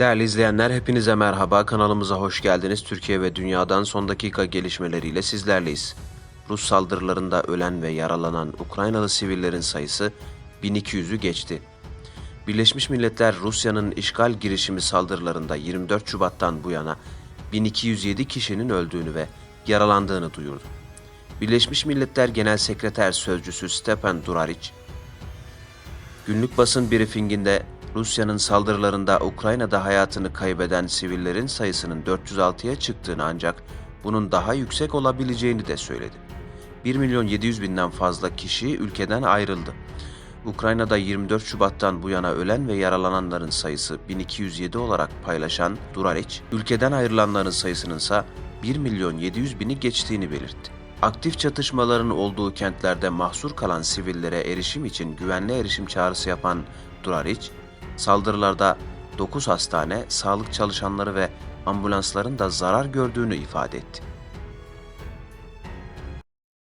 Değerli izleyenler hepinize merhaba kanalımıza hoş geldiniz. Türkiye ve dünyadan son dakika gelişmeleriyle sizlerleyiz. Rus saldırılarında ölen ve yaralanan Ukraynalı sivillerin sayısı 1200'ü geçti. Birleşmiş Milletler Rusya'nın işgal girişimi saldırılarında 24 Şubat'tan bu yana 1207 kişinin öldüğünü ve yaralandığını duyurdu. Birleşmiş Milletler Genel Sekreter Sözcüsü Stepan Duraric, Günlük basın briefinginde Rusya'nın saldırılarında Ukrayna'da hayatını kaybeden sivillerin sayısının 406'ya çıktığını ancak bunun daha yüksek olabileceğini de söyledi. 1 milyon 700 binden fazla kişi ülkeden ayrıldı. Ukrayna'da 24 Şubat'tan bu yana ölen ve yaralananların sayısı 1207 olarak paylaşan Duraric, ülkeden ayrılanların sayısının ise 1 milyon 700 bini geçtiğini belirtti. Aktif çatışmaların olduğu kentlerde mahsur kalan sivillere erişim için güvenli erişim çağrısı yapan Duraric, saldırılarda 9 hastane, sağlık çalışanları ve ambulansların da zarar gördüğünü ifade etti.